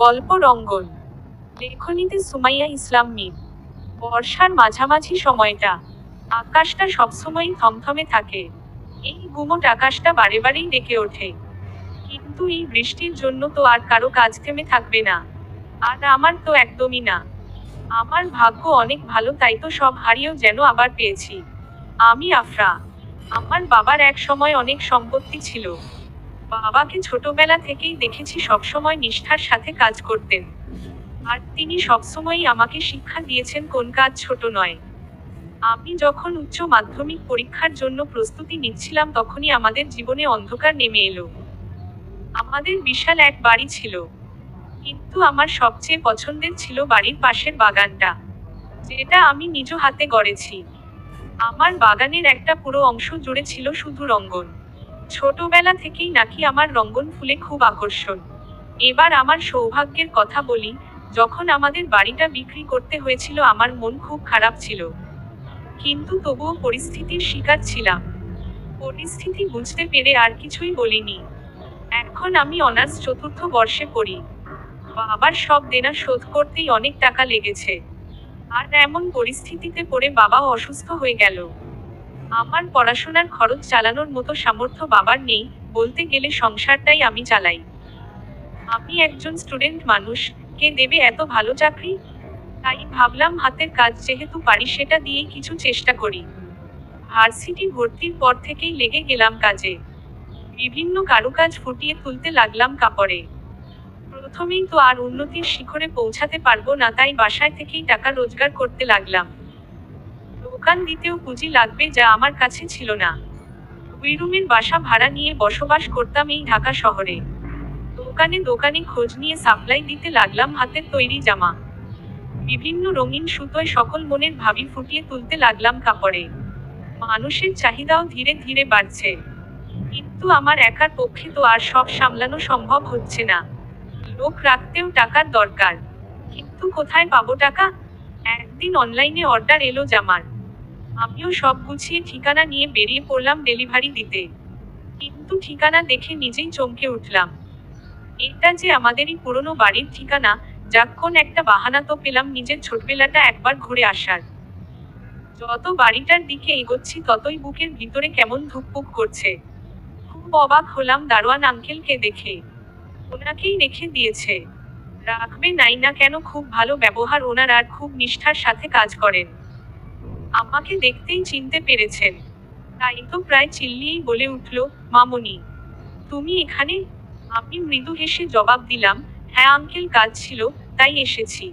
গল্প রঙ্গল। লেখনীতে সুমাইয়া ইসলাম মিম বর্ষার মাঝামাঝি সময়টা। আকাশটা সবসময়ই থমথমে থাকে। এই গুমট আকাশটা বারে বারেই ডেকে ওঠে। কিন্তু এই বৃষ্টির জন্য তো আর কারও কাজ থেমে থাকবে না। আর আমার তো একদমই না। আমার ভাগ্য অনেক ভালো, তাই তো সব হারিয়েও যেন আবার পেয়েছি। আমি আফরা। আমার বাবার এক সময় অনেক সম্পত্তি ছিল। বাবাকে ছোটবেলা থেকেই দেখেছি সবসময় নিষ্ঠার সাথে কাজ করতেন। আর তিনি সবসময়ই আমাকে শিক্ষা দিয়েছেন কোন কাজ ছোট নয়। আমি যখন উচ্চ মাধ্যমিক পরীক্ষার জন্য প্রস্তুতি নিচ্ছিলাম তখনই আমাদের জীবনে অন্ধকার নেমে এলো। আমাদের বিশাল এক বাড়ি ছিল। কিন্তু আমার সবচেয়ে পছন্দের ছিল বাড়ির পাশের বাগানটা, যেটা আমি নিজ হাতে গড়েছি। আমার বাগানের একটা পুরো অংশ জুড়ে ছিল শুধু রঙ্গন। ছোটবেলা থেকেই নাকি আমার রঙ্গন ফুলে খুব আকর্ষণ। এবার আমার সৌভাগ্যের কথা বলি, যখন আমাদের বাড়িটা বিক্রি করতে হয়েছিল, আমার মন খুব খারাপ ছিল। কিন্তু তবুও পরিস্থিতির শিকার ছিলাম। পরিস্থিতি বুঝতে পেরে আর কিছুই বলিনি। এখন আমি অনার্স চতুর্থ বর্ষে পড়ি। বাবার সব দেনা শোধ করতেই অনেক টাকা লেগেছে। আর এমন পরিস্থিতিতে পড়ে বাবা অসুস্থ হয়ে গেল। আমার পড়াশোনার খরচ চালানোর মতো সামর্থ্য বাবার নেই, বলতে গেলে সংসারটাই আমি চালাই। আমি একজন স্টুডেন্ট মানুষ, কে দেবে এত ভালো চাকরি? তাই ভাবলাম হাতের কাজ যেহেতু পারি সেটা দিয়েই কিছু চেষ্টা করি। ভার্সিটি ভর্তির পর থেকেই লেগে গেলাম কাজে। বিভিন্ন কারুকাজ ফুটিয়ে তুলতে লাগলাম কাপড়ে। প্রথমেই তো আর উন্নতির শিখরে পৌঁছাতে পারব না, তাই বাসায় থেকেই টাকা রোজগার করতে লাগলাম। দোকান দিতেও পুঁজি লাগবে যা আমার কাছে ছিল না। দুই রুমের বাসা ভাড়া নিয়ে বসবাস করতাম এই ঢাকা শহরে। দোকানে দোকানে খোঁজ নিয়ে সাপ্লাই দিতে লাগলাম হাতের তৈরি জামা। বিভিন্ন রঙিন সুতোয় সকল মনের ভাবি ফুটিয়ে তুলতে লাগলাম কাপড়ে। মানুষের চাহিদাও ধীরে ধীরে বাড়ছে। কিন্তু আমার একার পক্ষে তো আর সব সামলানো সম্ভব হচ্ছে না। লোক রাখতেও টাকার দরকার। কিন্তু কোথায় পাবো টাকা? একদিন অনলাইনে অর্ডার এলো জামার। আমিও সব গুছিয়ে ঠিকানা নিয়ে বেরিয়ে পড়লাম ডেলিভারি দিতে। কিন্তু ঠিকানা দেখে নিজেই চমকে উঠলাম। এটা যে আমাদেরই পুরনো বাড়ির ঠিকানা যাক্ষণ একটা বাহানা তো পেলাম নিজের ছোটবেলাটা একবার ঘুরে আসার। যত বাড়িটার দিকে এগোচ্ছি, ততই বুকের ভিতরে কেমন ধুকপুক করছে। খুব অবাক হলাম দারোয়ান আঙ্কেলকে দেখে। ওনাকেই রেখে দিয়েছে। রাখবে নাই না কেন? খুব ভালো ব্যবহার, ওনার আর খুব নিষ্ঠার সাথে কাজ করেন। আমাকে দেখতেই চিনতে পেরেছেন। তাই তো প্রায় চিল্লিয়েই বলে উঠল, মামনি, তুমি এখানে? আমি মৃদু হেসে জবাব দিলাম হ্যাঁ আঙ্কেল, কাজ ছিল, তাই এসেছি।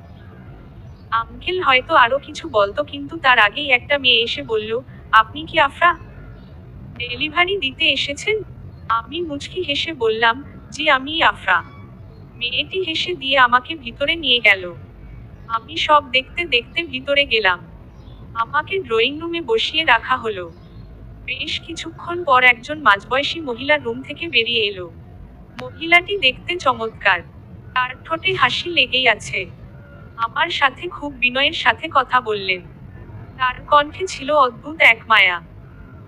আঙ্কেল হয়তো আরও কিছু বলতো, কিন্তু তার আগেই একটা মেয়ে এসে বলল, আপনি কি আফরা? ডেলিভারি দিতে এসেছেন? আমি মুচকি হেসে বললাম, জি, আমি আফরা। মেয়েটি হেসে দিয়ে আমাকে ভিতরে নিয়ে গেল। আমি সব দেখতে দেখতে ভিতরে গেলাম। আমাকে ড্রয়িং রুমে বসিয়ে রাখা হলো। বেশ কিছুক্ষণ পর একজন মাঝবয়সী মহিলা রুম থেকে বেরিয়ে এলো। মহিলাটি দেখতে চমৎকার। তার ঠোঁটে হাসি লেগেই আছে। আমার সাথে খুব বিনয়ের সাথে কথা বললেন। তার কণ্ঠে ছিল অদ্ভুত এক মায়া।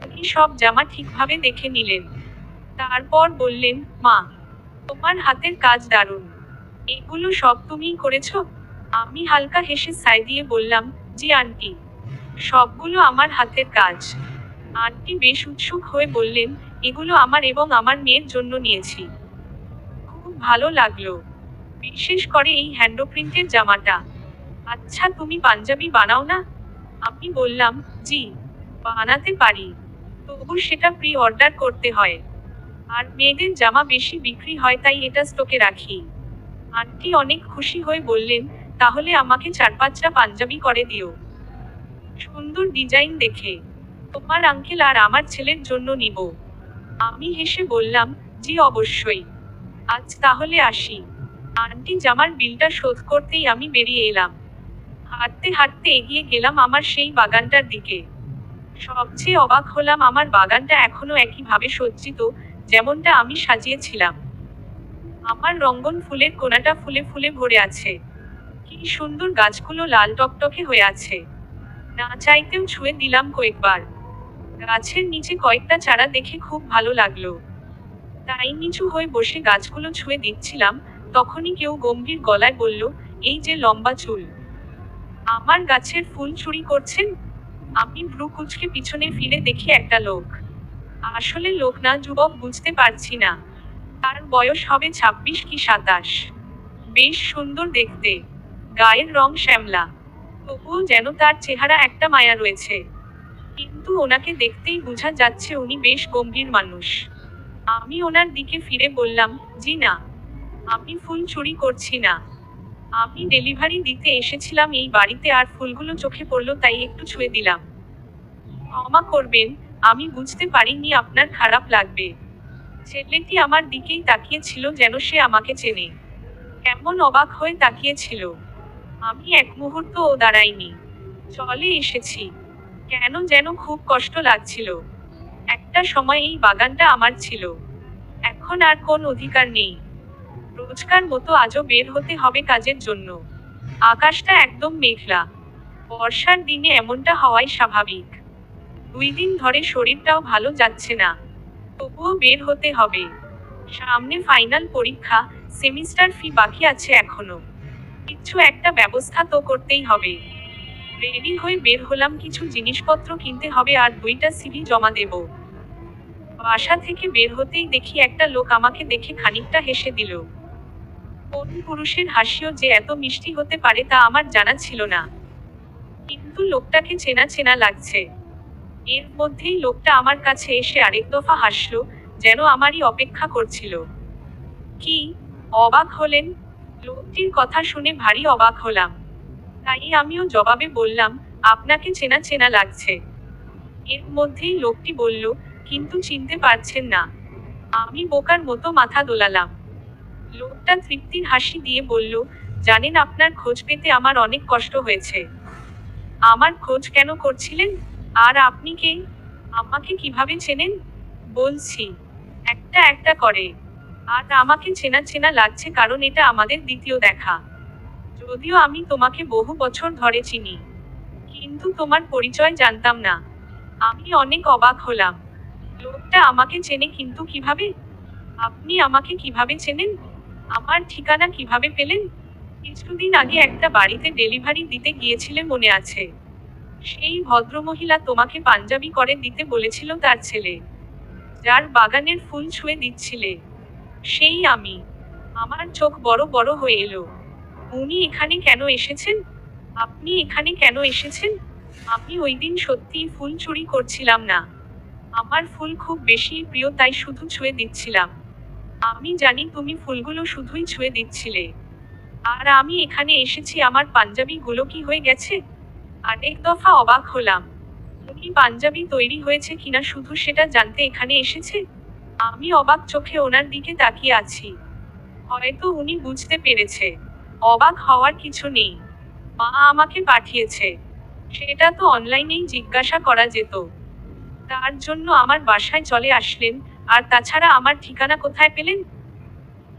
উনি সব জামা ঠিকভাবে দেখে নিলেন। তারপর বললেন, মা, তোমার হাতের কাজ দারুণ। এগুলো সব তুমিই করেছ? আমি হালকা হেসে সাই দিয়ে বললাম, জি, আন্টি। সবগুলো আমার হাতের কাজ। আন্টি বেশ উৎসুক হয়ে বললেন, এগুলো আমার এবং আমার মেয়ের জন্য নিয়েছি। খুব ভালো লাগল। বিশেষ করে এই হ্যান্ডপ্রিন্টের জামাটা। আচ্ছা তুমি পাঞ্জাবি বানাও না? আমি বললাম, জি, বানাতে পারি। তবু সেটা প্রি অর্ডার করতে হয়। আর মেয়েদের জামা বেশি বিক্রি হয়, তাই এটা স্টকে রাখি। আন্টি অনেক খুশি হয়ে বললেন, তাহলে আমাকে চার পাঁচটা পাঞ্জাবি করে দিও। সুন্দর ডিজাইন দেখে, তোমার আঙ্কেল আর আমার ছেলের জন্য নিব। আমি হেসে বললাম, জি অবশ্যই। আজ তাহলে আসি। আন্টি, জামার বিলটা শোধ করতেই আমি বেরিয়ে এলাম। হাঁটতে হাঁটতে এগিয়ে গেলাম আমার সেই বাগানটার দিকে। সবচেয়ে অবাক হলাম আমার বাগানটা এখনও একইভাবে সজ্জিত, যেমনটা আমি সাজিয়েছিলাম। আমার রঙ্গন ফুলের কোনাটা ফুলে ফুলে ভরে আছে। কি সুন্দর গাছগুলো লাল টকটকে হয়ে আছে। না চাইতেও ছুঁয়ে দিলাম কয়েকবার। গাছের নিচে কয়েকটা চারা দেখে খুব ভালো লাগল। তাই নিচু হয়ে বসে গাছগুলো ছুঁয়ে দিচ্ছিলাম তখনই কেউ গম্ভীর গলায় বলল, এই যে লম্বা চুল। আমার গাছের ফুল চুরি করছেন? আমি ভ্রু কুচকে পিছনে ফিরে দেখি একটা লোক। আসলে লোক না, যুবক বুঝতে পারছি না। তার বয়স হবে ছাব্বিশ কি সাতাশ। বেশ সুন্দর দেখতে। গায়ের রং শ্যামলা। তবুও যেন তার চেহারা একটা মায়া রয়েছে। কিন্তু ওনাকে দেখতেই বোঝা যাচ্ছে উনি বেশ গম্ভীর মানুষ। আমি ওনার দিকে ফিরে বললাম, জি না, আমি ফুল চুরি করছি না। আমি ডেলিভারি দিতে এসেছিলাম এই বাড়িতে আর ফুলগুলো চোখে পড়ল তাই একটু ছুঁয়ে দিলাম। ক্ষমা করবেন, আমি বুঝতে পারিনি আপনার খারাপ লাগবে। ছেলেটি আমার দিকেই তাকিয়েছিল যেন সে আমাকে চেনে। কেমন অবাক হয়ে তাকিয়েছিল। আমি এক মুহূর্তও দাঁড়াইনি। চলে এসেছি। কেন যেন খুব কষ্ট লাগছিল। একটা সময় এই বাগানটা আমার ছিল। এখন আর কোন অধিকার নেই। রোজকার মতো আজও বের হতে হবে কাজের জন্য। আকাশটা একদম মেঘলা। বর্ষার দিনে এমনটা হওয়াই স্বাভাবিক। দুই দিন ধরে শরীরটাও ভালো যাচ্ছে না। তবুও বের হতে হবে। সামনে ফাইনাল পরীক্ষা, সেমিস্টার ফি বাকি আছে এখনও। কিছু একটা ব্যবস্থা তো করতেই হবে। রেডি হয়ে বের হলাম, কিছু জিনিসপত্র কিনতে হবে আর দুইটা সিভি জমা দেব। বাসা থেকে বের হতেই দেখি একটা লোক আমাকে দেখে খানিকটা হেসে দিল। কোন পুরুষের হাসিও যে এত মিষ্টি হতে পারে তা আমার জানা ছিল না। কিন্তু লোকটাকে চেনা চেনা লাগছে। এর মধ্যেই লোকটা আমার কাছে এসে আরেক দফা হাসলো, যেন আমারই অপেক্ষা করছিল। কি, অবাক হলেন? লোকটির কথা শুনে ভারী অবাক হলাম। তাই আমিও জবাবে বললাম, আপনাকে চেনা চেনা লাগছে। এর মধ্যেই লোকটি বলল, কিন্তু চিনতে পারছেন না। আমি বোকার মতো মাথা দোলালাম। লোকটা তৃপ্তির হাসি দিয়ে বলল, জানেন, আপনার খোঁজ পেতে আমার অনেক কষ্ট হয়েছে। আমার খোঁজ কেন করছিলেন? আর আপনি কে? আমাকে কীভাবে চেনেন? বলছি, একটা একটা করে। আর আমাকে চেনা চেনা লাগছে কারণ এটা আমাদের দ্বিতীয় দেখা। যদিও আমি তোমাকে বহু বছর ধরে চিনি। কিন্তু তোমার পরিচয় জানতাম না। আমি অনেক অবাক হলাম। লোকটা আমাকে চেনে কিন্তু কীভাবে? আপনি আমাকে কীভাবে চেনেন? আমার ঠিকানা কীভাবে পেলেন? কিছুদিন আগে একটা বাড়িতে ডেলিভারি দিতে গিয়েছিলে মনে আছে। সেই ভদ্রমহিলা তোমাকে পাঞ্জাবি করে দিতে বলেছিল তার ছেলে। যার বাগানের ফুল ছুঁয়ে দিচ্ছিলে। সেই আমি। আমার চোখ বড় বড় হয়ে এলো। উনি এখানে কেন এসেছেন? আপনি এখানে কেন এসেছেন? আমি ওই দিন সত্যিই ফুল চুরি করছিলাম না। আমার ফুল খুব বেশি প্রিয়, তাই শুধু ছুঁয়ে দিচ্ছিলাম। আমি জানি তুমি ফুলগুলো শুধুই ছুঁয়ে দিচ্ছিলে। আর আমি এখানে এসেছি, আমার পাঞ্জাবিগুলো কি হয়ে গেছে? আরেক দফা অবাক হলাম। উনি পাঞ্জাবি তৈরি হয়েছে কিনা শুধু সেটা জানতে এখানে এসেছে? আমি অবাক চোখে ওনার দিকে তাকিয়ে আছি। হয়তো উনি বুঝতে পেরেছে, অবাক হওয়ার কিছু নেই। মা আমাকে পাঠিয়েছে। সেটা তো অনলাইনেই জিজ্ঞাসা করা যেত। তার জন্য আমার বাসায় চলে আসলেন, আর তাছাড়া আমার ঠিকানা কোথায় পেলেন?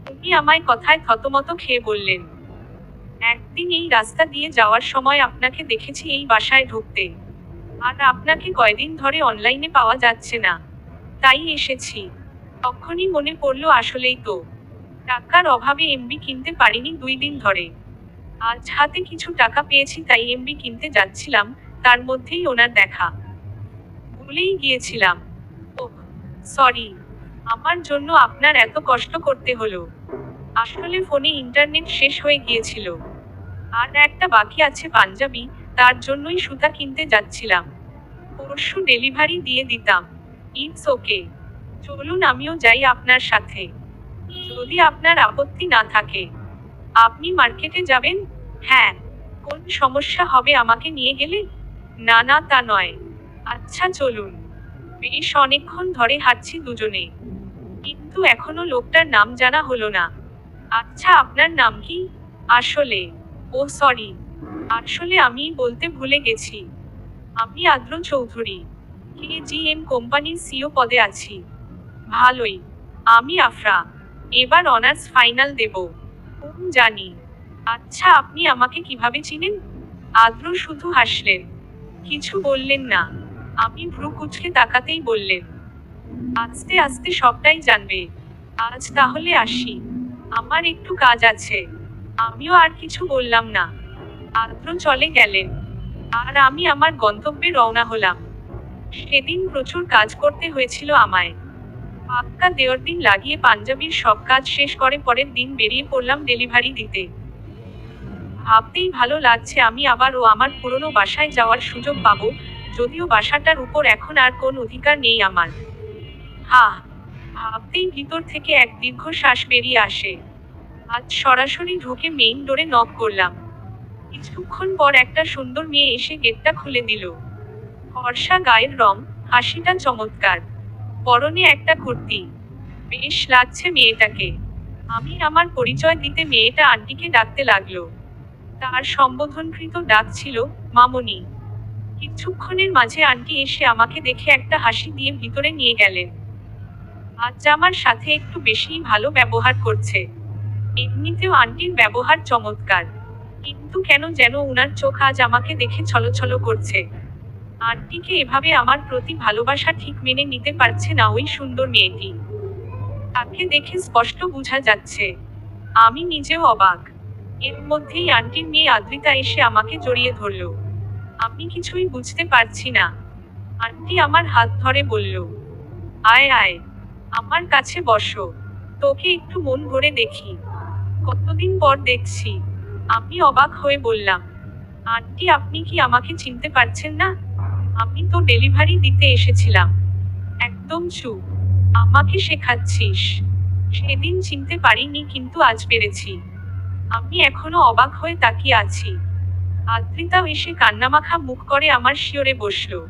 উনি আমায় কথায় থতমত খেয়ে বললেন, একদিন এই রাস্তা দিয়ে যাওয়ার সময় আপনাকে দেখেছি এই বাসায় ঢুকতে। আর আপনাকে কয়দিন ধরে অনলাইনে পাওয়া যাচ্ছে না। তাই এসেছি। তখনই মনে পড়ল আসলেই তো। টাকার অভাবে এমবি কিনতে পারিনি দুই দিন ধরে। আজ হাতে কিছু টাকা পেয়েছি তাই এমবি কিনতে যাচ্ছিলাম, তার মধ্যেই ওনার দেখা। ভুলেই গিয়েছিলাম। ওহ সরি আমার জন্য আপনার এত কষ্ট করতে হলো। আসলে ফোনে ইন্টারনেট শেষ হয়ে গিয়েছিল। আর একটা বাকি আছে পাঞ্জাবি, তার জন্যই সুতা কিনতে যাচ্ছিলাম। পরশু ডেলিভারি দিয়ে দিতাম। ইটস ওকে চলুন আমিও যাই আপনার সাথে। যদি আপনার আপত্তি না থাকে, আপনি মার্কেটে যাবেন? হ্যাঁ কোন সমস্যা হবে আমাকে নিয়ে গেলে? না না, তা নয়। আচ্ছা চলুন। বেশ অনেকক্ষণ ধরে হাঁটছি দুজনে। কিন্তু এখনও লোকটার নাম জানা হলো না। আচ্ছা আপনার নাম কি? আসলে। ও, সরি। আসলে আমি বলতে ভুলে গেছি। আমি Adra Chowdhury, K G M কোম্পানির সিও পদে আছি। ভালোই। আমি আফরা এবার অনার্স ফাইনাল দেব। জানি। আচ্ছা আপনি আমাকে কীভাবে চিনেন? আদ্র শুধু হাসলেন। কিছু বললেন না। আমি ভ্রু কুচকে তাকাতেই বললেন, আস্তে আস্তে সবটাই জানবে। আজ তাহলে আসি। আমার একটু কাজ আছে। আমিও আর কিছু বললাম না। আদ্র চলে গেলেন। আর আমি আমার গন্তব্যে রওনা হলাম। সেদিন প্রচুর কাজ করতে হয়েছিল আমায়। পাক্কা দেওয়ার দিন লাগিয়ে পাঞ্জাবির সব কাজ শেষ করে পরের দিন বেরিয়ে পড়লাম ডেলিভারি দিতে। ভাবতেই ভালো লাগছে আমি আবার ও আমার পুরনো বাসায় যাওয়ার সুযোগ পাবো, যদিও বাসাটার উপর এখন আর কোন অধিকার নেই আমার। হা, ভাবতেই ভিতর থেকে এক দীর্ঘ শ্বাস বেরিয়ে আসে। আজ সরাসরি ঢুকে মেইন ডোরে নক করলাম। কিছুক্ষণ পর একটা সুন্দর মেয়ে এসে গেটটা খুলে দিল। ফর্সা গায়ের রং, হাসিটা চমৎকার। পরনে একটা কুর্তি। বেশ লাগছে মেয়েটাকে। আমি আমার পরিচয় দিতে মেয়েটা আন্টিকে ডাকতে লাগল। তার সম্বোধনকৃত ডাক ছিল, মামনি। কিছুক্ষণের মাঝে আন্টি এসে আমাকে দেখে একটা হাসি দিয়ে ভিতরে নিয়ে গেলেন। আজ আমার সাথে একটু বেশিই ভালো ব্যবহার করছে। এমনিতেও আন্টির ব্যবহার চমৎকার। কিন্তু কেন যেন উনার চোখ আজ আমাকে দেখে ছলছল করছে। আন্টিকে এভাবে আমার প্রতি ভালোবাসা ঠিক মেনে নিতে পারছে না ওই সুন্দর মেয়েটি। তাকে দেখে স্পষ্ট বোঝা যাচ্ছে, আমি নিজেও অবাক। এর মধ্যেই আন্টির মেয়ে আদ্রিতা এসে আমাকে জড়িয়ে ধরল। আমি কিছুই বুঝতে পারছি না। আন্টি আমার হাত ধরে বলল, আয় আয়, আমার কাছে বসো, তোকে একটু মন ভরে দেখি। কতদিন পর দেখছি। আমি অবাক হয়ে বললাম, আন্টি, আপনি কি আমাকে চিনতে পারছেন না? আমি তো ডেলিভারি দিতে এসেছিলাম। একদম চুপ। আমাকে শেখাচ্ছিস। সেদিন চিনতে পারিনি, কিন্তু আজ পেরেছি। আমি এখনও অবাক হয়ে তাকিয়ে আছি। আদ্রিতাও এসে কান্নামাখা মুখ করে আমার শিওরে বসল।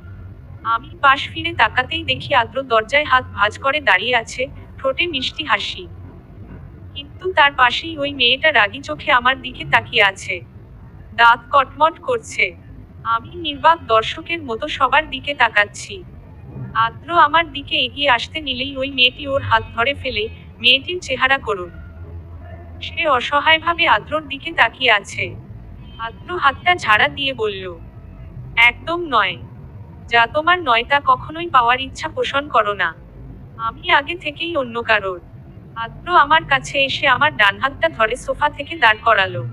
আমি পাশ ফিরে তাকাতেই দেখি আদ্র দরজায় হাত ভাঁজ করে দাঁড়িয়ে আছে, ঠোঁটে মিষ্টি হাসি। কিন্তু তার পাশেই ওই মেয়েটা রাগী চোখে আমার দিকে তাকিয়ে আছে। দাঁত কটমট করছে। আমি নির্বাক দর্শকের মতো সবার দিকে তাকাচ্ছি। আদ্র আমার দিকে এগিয়ে আসতে নিলেই ওই মেয়েটি ওর হাত ধরে ফেলে মেয়েটির চেহারা করুন। সে অসহায়ভাবে আদ্রর দিকে তাকিয়ে আছে। আদ্র হাতটা ঝাড়া দিয়ে বলল, একদম নয়। যা তোমার নয় তা কখনোই পাওয়ার ইচ্ছা পোষণ করো না। আমি আগে থেকেই অন্য কারোর। আদ্র আমার কাছে এসে আমার ডান হাতটা ধরে সোফা থেকে দাঁড় করালো।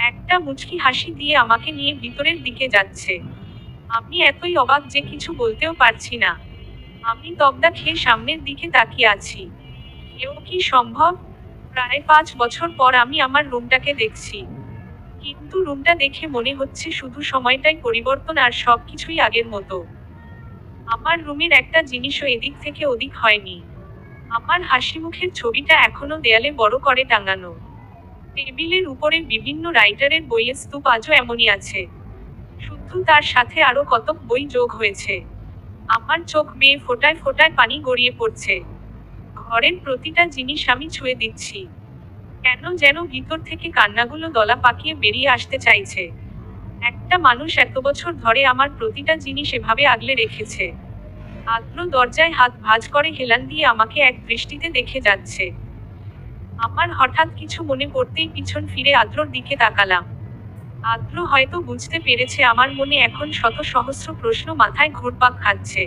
একটা মুচকি হাসি দিয়ে আমাকে নিয়ে ভিতরের দিকে যাচ্ছে। আমি এতই অবাক যে কিছু বলতেও পারছি না। আমি তবদা খেয়ে সামনের দিকে তাকিয়ে আছি। এও কি সম্ভব? প্রায় পাঁচ বছর পর আমি আমার রুমটাকে দেখছি। কিন্তু রুমটা দেখে মনে হচ্ছে শুধু সময়টাই পরিবর্তন আর সবকিছুই আগের মতো। আমার রুমের একটা জিনিসও এদিক থেকে ওদিক হয়নি। আমার হাসি মুখের ছবিটা এখনও দেয়ালে বড় করে টাঙানো। টেবিলের উপরে বিভিন্ন রাইটারের বইয়ের স্তূপ আজও এমনই আছে। শুধু তার সাথে আরও কতক বই যোগ হয়েছে। আমার চোখ বেয়ে ফোটায় ফোটায় পানি গড়িয়ে পড়ছে। ঘরের প্রতিটা জিনিস আমি ছুঁয়ে দিচ্ছি। কেন যেন ভিতর থেকে কান্নাগুলো দলা পাকিয়ে বেরিয়ে আসতে চাইছে। একটা মানুষ এত বছর ধরে আমার প্রতিটা জিনিস এভাবে আগলে রেখেছে। আদ্র দরজায় হাত ভাঁজ করে হেলান দিয়ে আমাকে এক দৃষ্টিতে দেখে যাচ্ছে। আমার হঠাৎ কিছু মনে পড়তেই পিছন ফিরে আদ্রর দিকে তাকালাম। আদ্র হয়তো বুঝতে পেরেছে আমার মনে এখন শত সহস্র প্রশ্ন মাথায় ঘুরপাক খাচ্ছে।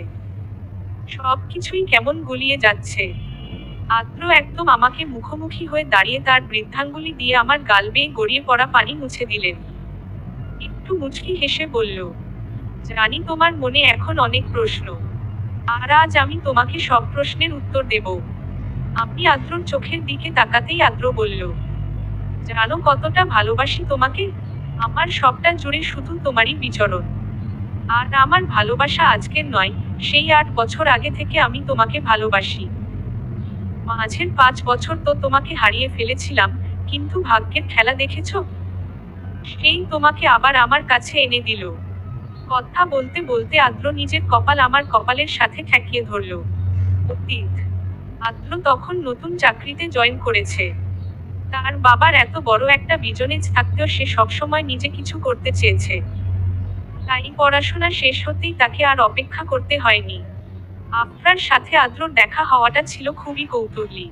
সব কিছুই কেমন গুলিয়ে যাচ্ছে। আদ্র একদম আমাকে মুখোমুখি হয়ে দাঁড়িয়ে তার বৃদ্ধাঙ্গুলি দিয়ে আমার গাল বেয়ে গড়িয়ে পড়া পানি মুছে দিলেন। একটু মুচকি হেসে বলল, জানি তোমার মনে এখন অনেক প্রশ্ন। আর আজ আমি তোমাকে সব প্রশ্নের উত্তর দেব। আমি আদ্রর চোখের দিকে তাকাতেই আদ্র বলল, জানো কতটা ভালোবাসি তোমাকে? আমার সবটা জুড়ে শুধু তোমারই বিচরণ। আর আমার ভালোবাসা আজকের নয়, সেই আট বছর আগে থেকে আমি তোমাকে ভালোবাসি। মাঝের পাঁচ বছর তো তোমাকে হারিয়ে ফেলেছিলাম, কিন্তু ভাগ্যের খেলা দেখেছ? সেই তোমাকে আবার আমার কাছে এনে দিল। কথা বলতে বলতে আদ্র নিজের কপাল আমার কপালের সাথে ঠেকিয়ে ধরল। অতীত আদ্র তখন নতুন চাকরিতে জয়েন করেছে। তার বাবার এত বড় একটা বিজনেজ থাকতেও সে সবসময় নিজে কিছু করতে চেয়েছে। তাই পড়াশোনা শেষ হতেই তাকে আর অপেক্ষা করতে হয়নি। আফরার সাথে আদ্রর দেখা হওয়াটা ছিল খুবই কৌতূহলী।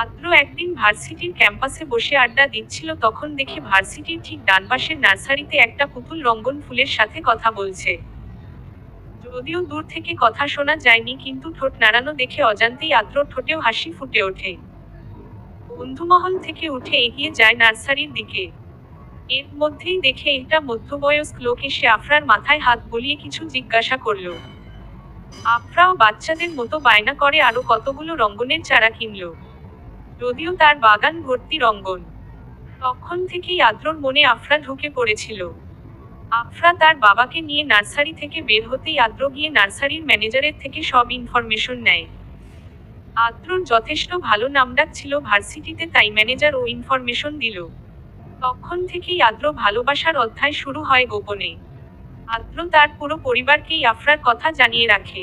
আদ্র একদিন ভার্সিটির ক্যাম্পাসে বসে আড্ডা দিচ্ছিল, তখন দেখে ভার্সিটির ঠিক ডান পাশের নার্সারিতে একটা পুতুল রঙ্গন ফুলের সাথে কথা বলছে। যদিও দূর থেকে কথা শোনা যায়নি, কিন্তু ঠোঁট নাড়ানো দেখে অজান্তেই আদ্র ঠোঁটেও হাসি ফুটে ওঠে। বন্ধুমহল থেকে উঠে এগিয়ে যায় নার্সারির দিকে। এর মধ্যেই দেখে একটা মধ্যবয়স্ক লোক এসে আফরার মাথায় হাত বলিয়ে কিছু জিজ্ঞাসা করল। আফরাও বাচ্চাদের মতো বায়না করে আরও কতগুলো রঙ্গনের চারা কিনল। যদিও তার বাগান ভর্তি রঙ্গন। তখন থেকেই আদ্রর মনে আফরা ঢুকে পড়েছিল। আফরা তার বাবাকে নিয়ে নার্সারি থেকে বের হতেই আদ্র গিয়ে নার্সারির ম্যানেজারের থেকে সব ইনফরমেশন নেয়। আদ্রর যথেষ্ট ভালো নামডাক ছিল ভার্সিটিতে, তাই ম্যানেজার ও ইনফরমেশন দিল। তখন থেকেই আদ্র ভালোবাসার অধ্যায় শুরু হয় গোপনে। আদ্র তার পুরো পরিবারকেই আফরার কথা জানিয়ে রাখে।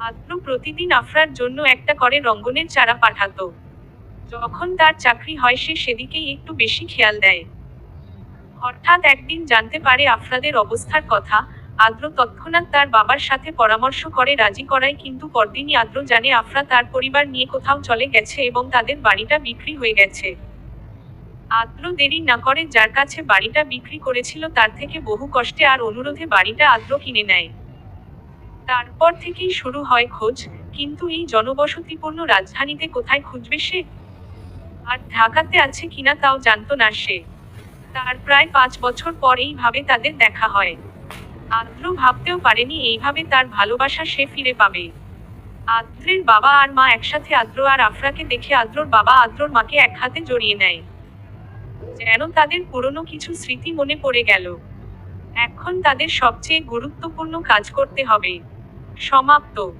আদ্র প্রতিদিন আফরার জন্য একটা করে রঙ্গনের চারা পাঠাতো। যখন তার চাকরি হয়, সে সেদিকেই একটু বেশি খেয়াল দেয়। হঠাৎ একদিন জানতে পারে আফরাদের অবস্থার কথা। আদ্র তৎক্ষণাৎ তার বাবার সাথে পরামর্শ করে, রাজি করায়, কিন্তু পরদিনই আদ্র জানে আফরা তার পরিবার নিয়ে কোথাও চলে গেছে এবং তাদের বাড়িটা বিক্রি হয়ে গেছে। আদ্র দেরি না করে যার কাছে বাড়িটা বিক্রি করেছিল তার থেকে বহু কষ্টে আর অনুরোধে বাড়িটা আদ্র কিনে নেয়। তারপর থেকেই শুরু হয় খোঁজ, কিন্তু এই জনবসতিপূর্ণ রাজধানীতে কোথায় খুঁজবে সে? আর ঢাকাতে আছে কিনা তাও জানতো না সে। তার প্রায় পাঁচ বছর পর এইভাবে তাদের দেখা হয়। আদ্র ভাবতেও পারেনি এইভাবে তার ভালোবাসা সে ফিরে পাবে। আদ্রের বাবা আর মা একসাথে আদ্র আর আফরাকে দেখে আদ্রর বাবা আদ্রর মাকে এক হাতে জড়িয়ে নেয়। যেন তাদের পুরনো কিছু স্মৃতি মনে পড়ে গেল। এখন তাদের সবচেয়ে গুরুত্বপূর্ণ কাজ করতে হবে। সমাপ্ত।